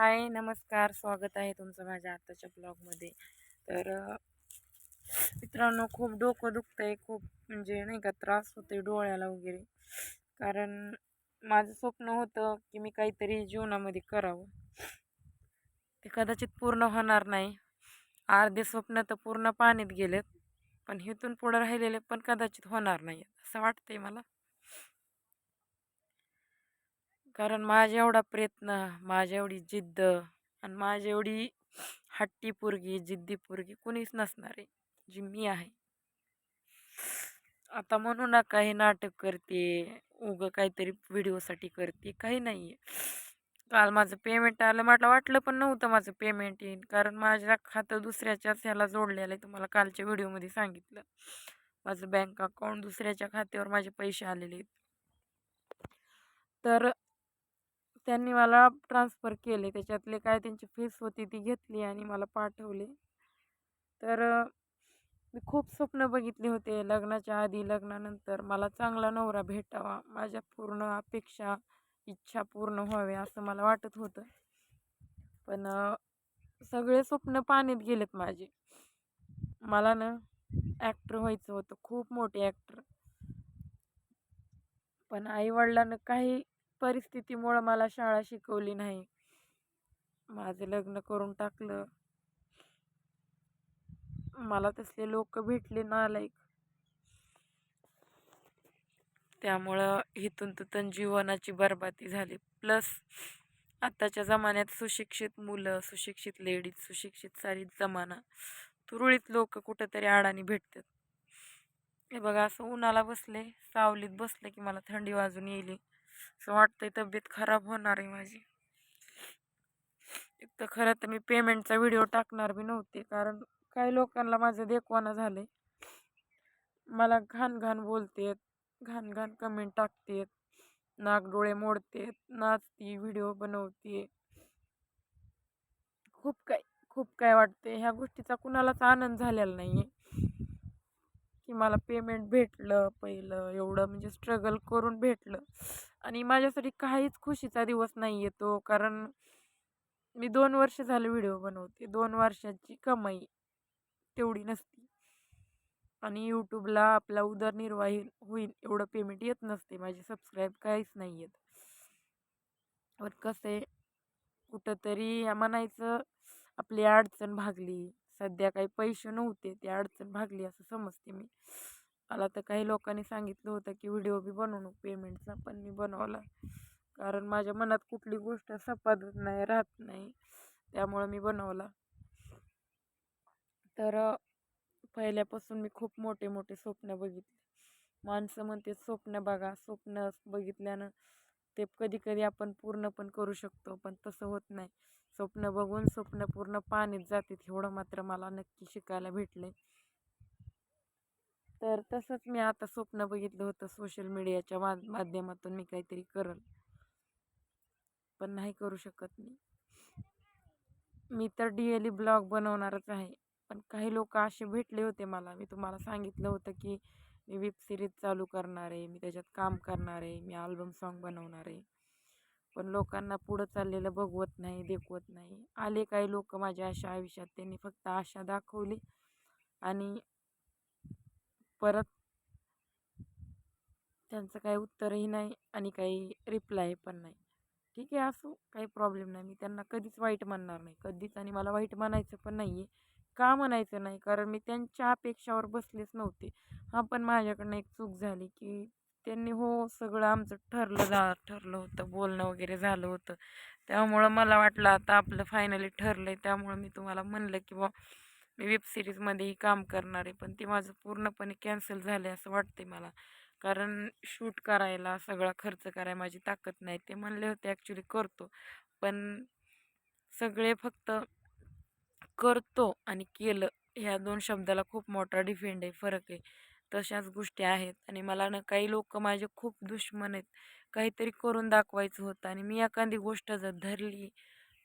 हाय नमस्कार. स्वागत आहे तुमचं माझ्या आताच्या ब्लॉगमध्ये. तर मित्रांनो खूप डोकं दुखतंय. खूप म्हणजे नाही का त्रास होते डोळ्याला वगैरे. कारण माझं स्वप्न होतं की मी काहीतरी जीवनामध्ये करावं. ते कदाचित पूर्ण होणार नाही. अर्धे स्वप्न तर पूर्ण पाण्यात गेलेत. पण इथून पुढं राहिलेले पण कदाचित होणार नाही. असं वाटतंय मला. कारण माझ्या एवढा प्रयत्न माझ्या एवढी जिद्द आणि माझ्या एवढी हट्टी पोरगी जिद्दी पोरगी कुणीच नसणार आहे जी मी आहे. आता म्हणू नका हे नाटक करते उगं काहीतरी व्हिडिओसाठी करते काही नाही आहे. काल माझं पेमेंट आलं मला वाटलं पण नव्हतं माझं पेमेंट येईल कारण माझ्या खातं दुसऱ्याच्याच ह्याला जोडलेलं आहे तुम्हाला कालच्या व्हिडिओमध्ये सांगितलं. माझं बँक अकाउंट दुसऱ्याच्या खात्यावर माझे पैसे आलेले आहेत. तर त्यांनी मला ट्रान्सफर केले. त्याच्यातले काय त्यांची फीस होती ती घेतली आणि मला पाठवले. तर मी खूप स्वप्न बघितले होते. लग्नाच्या आधी लग्नानंतर मला चांगला नवरा भेटावा माझ्या पूर्ण अपेक्षा इच्छा पूर्ण व्हावी असं मला वाटत होतं. पण सगळे स्वप्न पाण्यात गेलेत माझे. मला ना ॲक्टर व्हायचं होतं. खूप मोठे ॲक्टर. पण आईवडिलांना काही परिस्थितीमुळं मला शाळा शिकवली नाही. माझं लग्न करून टाकलं. मला तसले लोक भेटले नालायक. त्यामुळं इथून तिथून जीवनाची बरबादी झाली. प्लस आत्ताच्या जमान्यात सुशिक्षित मुलं सुशिक्षित लेडीज सुशिक्षित सारी जमाना तुरळीत लोक कुठंतरी अडाणी भेटतात. हे बघा असं उन्हाला बसले सावलीत बसले की मला थंडी वाजून येईल. असं वाटतंय तब्येत खराब होणार आहे माझी. एक तर खरं तर मी पेमेंटचा व्हिडिओ टाकणार बी नव्हते कारण काही लोकांना माझं देखवाना झालंय. मला घाण घाण बोलतेत घाण घाण कमेंट टाकतेत नाक डोळे मोडतेत नाचती व्हिडिओ बनवते. खूप काय खूप काय वाटते ह्या गोष्टीचा कुणालाच आनंद झालेला नाही आहे की मला पेमेंट भेटलं पहिलं एवढं म्हणजे स्ट्रगल करून भेटलं. आणि माझ्यासाठी काहीच खुशीचा दिवस नाही येतो कारण मी दोन वर्ष झाले व्हिडिओ बनवते. दोन वर्षाची कमाई तेवढी नसती. आणि यूट्यूबला आपला उदरनिर्वाह होईल एवढं पेमेंट येत नसते. माझे सबस्क्राईब काहीच नाही येत पण कसं आहे कुठंतरी म्हणायचं आपली अडचण भागली. सध्या काही पैसे नव्हते ती अडचण भागली असं समजते मी. मला तर काही लोकांनी सांगितलं होतं की व्हिडिओ बी बनवू नको पेमेंटचा पण मी बनवला. कारण माझ्या मनात कुठली गोष्ट सपादत नाही राहत नाही. त्यामुळं मी बनवला. तर पहिल्यापासून मी खूप मोठे मोठे स्वप्न बघितले. माणसं म्हणते स्वप्न बघा स्वप्न बघितल्यानं ते कधी कधी आपण पूर्ण पण करू शकतो पण तसं होत नाही. स्वप्न बघून स्वप्न पूर्ण पाणीत जाते एवढं मात्र मला नक्की शिकायला भेटले तर तसंच मी आता स्वप्न बघितलं होतं सोशल मीडियाच्या मा माध्यमातून मी काहीतरी करल. पण नाही करू शकत मी. मी तर डेली ब्लॉग बनवणारच आहे. पण काही लोक असे भेटले होते मला. मी तुम्हाला सांगितलं होतं की मी वेब सिरीज चालू करणार आहे मी त्याच्यात काम करणार आहे मी अल्बम सॉन्ग बनवणार आहे. पण लोकांना पुढं चाललेलं बघवत नाही देखवत नाही. आले काही लोक माझ्या अशा आयुष्यात त्यांनी फक्त आशा दाखवली आणि परत त्यांचं काही उत्तरही नाही आणि काही रिप्लाय पण नाही. ठीक आहे असो काही प्रॉब्लेम नाही. मी त्यांना कधीच वाईट म्हणणार नाही. कधीच आणि मला वाईट म्हणायचं पण नाही आहे का म्हणायचं नाही? कारण मी त्यांच्या अपेक्षावर बसलेच नव्हते. हा पण माझ्याकडनं एक चूक झाली की त्यांनी हो सगळं आमचं ठरलं जा ठरलं होतं बोलणं वगैरे झालं होतं. त्यामुळं मला वाटलं आता आपलं फायनली ठरलं आहे त्यामुळं मी तुम्हाला म्हणलं की बा मी वेब सिरीजमध्येही काम करणार आहे. पण ते माझं पूर्णपणे कॅन्सल झालं आहे असं वाटते मला. कारण शूट करायला सगळा खर्च करायला माझी ताकद नाही. ते म्हणले होते ॲक्च्युली करतो. पण सगळे फक्त करतो आणि केलं. ह्या दोन शब्दाला खूप मोठा डिफेंड आहे फरक आहे. तशाच गोष्टी आहेत आणि मला ना काही लोक माझे खूप दुश्मन आहेत. काहीतरी करून दाखवायचं होतं आणि मी एखादी गोष्ट जर धरली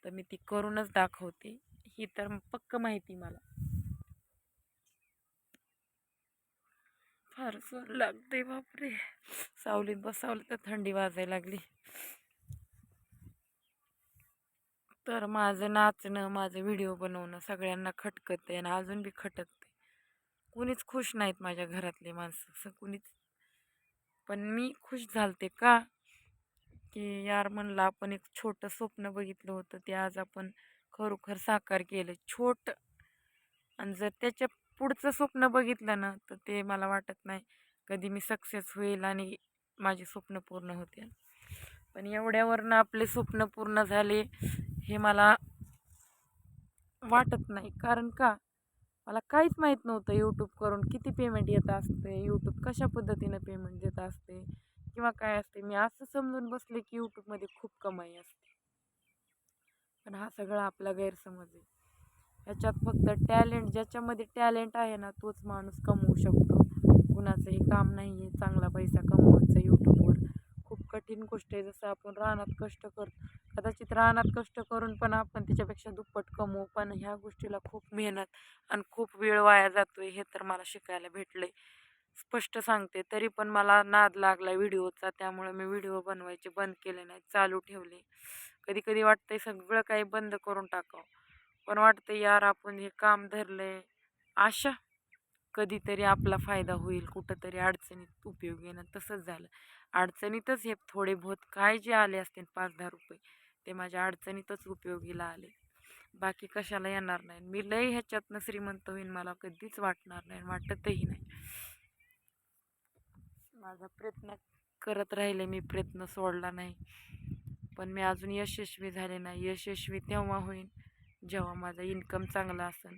तर मी ती करूनच दाखवते. ही तर पक्क माहिती मला. फार सोन लागते बापरे. सावलीत बसावलं तर थंडी वाजायला लागली. तर माझं नाचणं माझं व्हिडिओ बनवणं सगळ्यांना खटकते आणि अजून बी खटकत कुणीच खुश नाहीत माझ्या घरातले माणसं असं कुणीच. पण मी खुश झालते का? की यार म्हणलं आपण एक छोटं स्वप्न बघितलं होतं ते आज आपण खरोखर साकार केलं. छोट. आणि जर त्याच्या पुढचं स्वप्न बघितलं ना तर ते मला वाटत नाही कधी मी सक्सेस होईल आणि माझे स्वप्न पूर्ण होतील. पण एवढ्यावरनं आपले स्वप्न पूर्ण झाले हे मला वाटत नाही. कारण का? मला काहीच माहीत नव्हतं यूट्यूब करून किती पेमेंट येत असते यूट्यूब कशा पद्धतीनं पेमेंट देत असते किंवा काय असते. मी असं समजून बसले की यूट्यूबमध्ये खूप कमाई असते. पण हा सगळा आपला गैरसमज आहे. ह्याच्यात फक्त टॅलेंट ज्याच्यामध्ये टॅलेंट आहे ना तोच माणूस कमवू शकतो. कुणाचंही काम नाही आहे चांगला पैसा कमवायचा यूट्यूबवर खूप कठीण गोष्ट आहे. जसं आपण रानात कष्ट करतो कदाचित रानात कष्ट करून पण आपण त्याच्यापेक्षा दुप्पट कमवू. पण ह्या गोष्टीला खूप मेहनत आणि खूप वेळ वाया जातो आहे हे तर मला शिकायला भेटलं स्पष्ट सांगते तरी पण मला नाद लागला व्हिडिओचा त्यामुळे मी व्हिडिओ बनवायचे बंद केले नाही चालू ठेवले. कधी कधी वाटतंय सगळं काही बंद करून टाकावं. पण वाटतं यार आपण हे काम धरलंय. आशा कधीतरी आपला फायदा होईल. कुठंतरी अडचणीत उपयोग येणं तसंच झालं. अडचणीतच हे थोडे बहुत काय जे आले असतील पाच दहा रुपये. ते माझ्या अडचणीतच उपयोगीला आले. बाकी कशाला येणार नाही. मी लय ह्याच्यातनं श्रीमंत होईन मला कधीच वाटणार नाही वाटतही नाही. माझा प्रयत्न करत राहिले मी प्रयत्न सोडला नाही. पण मी अजून यशस्वी झाले नाही. यशस्वी तेव्हा होईन जेव्हा माझा इन्कम चांगला असेल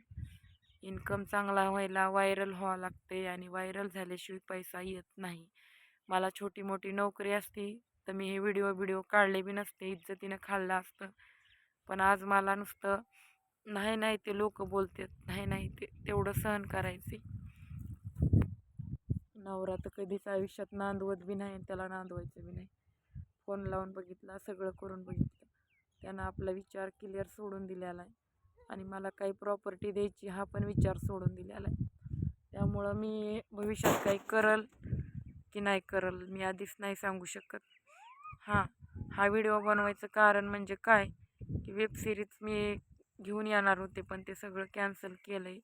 इन्कम चांगला व्हायला व्हायरल व्हावं लागते आणि व्हायरल झाल्याशिवाय पैसा येत नाही. मला छोटी मोठी नोकरी असती तर मी हे व्हिडिओ व्हिडिओ काढले बी नसते इज्जतीनं खाल्लं असतं. पण आज मला नुसतं नाही नाही ते लोक बोलतात नाही नाही ते तेवढं सहन करायचे. नवरा तर कधीच आयुष्यात नांदवत बी नाही आणि त्याला नांदवायचं बी नाही. फोन लावून बघितला सगळं करून बघितलं. त्यानं आपला विचार क्लिअर सोडून दिलेला आहे. आणि मला काही प्रॉपर्टी द्यायची हा पण विचार सोडून दिलेला आहे. त्यामुळं मी भविष्यात काही करल की नाही करल मी आधीच नाही सांगू शकत. हां हा व्हिडिओ बनवायचं कारण म्हणजे काय? की वेबसिरीज मी घेऊन येणार होते पण ते सगळं कॅन्सल केलं आहे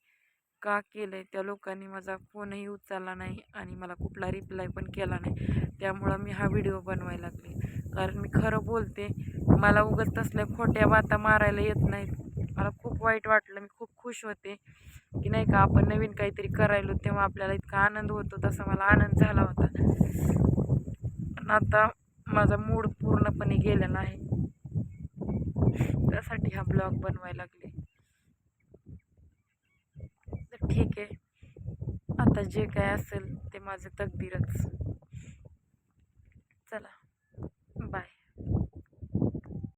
का केलं आहे त्या लोकांनी माझा फोनही उचलला नाही आणि मला कुठला रिप्लाय पण केला नाही. त्यामुळं मी हा व्हिडिओ बनवायला लागले. कारण मी खरं बोलते मला उगत तसल्या खोट्या बाता मारायला येत नाहीत. मला खूप वाईट वाटलं मी खूप खुश होते. की नाही का आपण नवीन काहीतरी करायलो तेव्हा आपल्याला इतका आनंद होतो तसा मला आनंद झाला होता. पण आता माझा मूड पूर्णपणे गेला नाही. त्यासाठी हा ब्लॉग बनवायला लागले. तर ठीक आहे. आता जे काय असेल ते माझं तकदीरच. चला.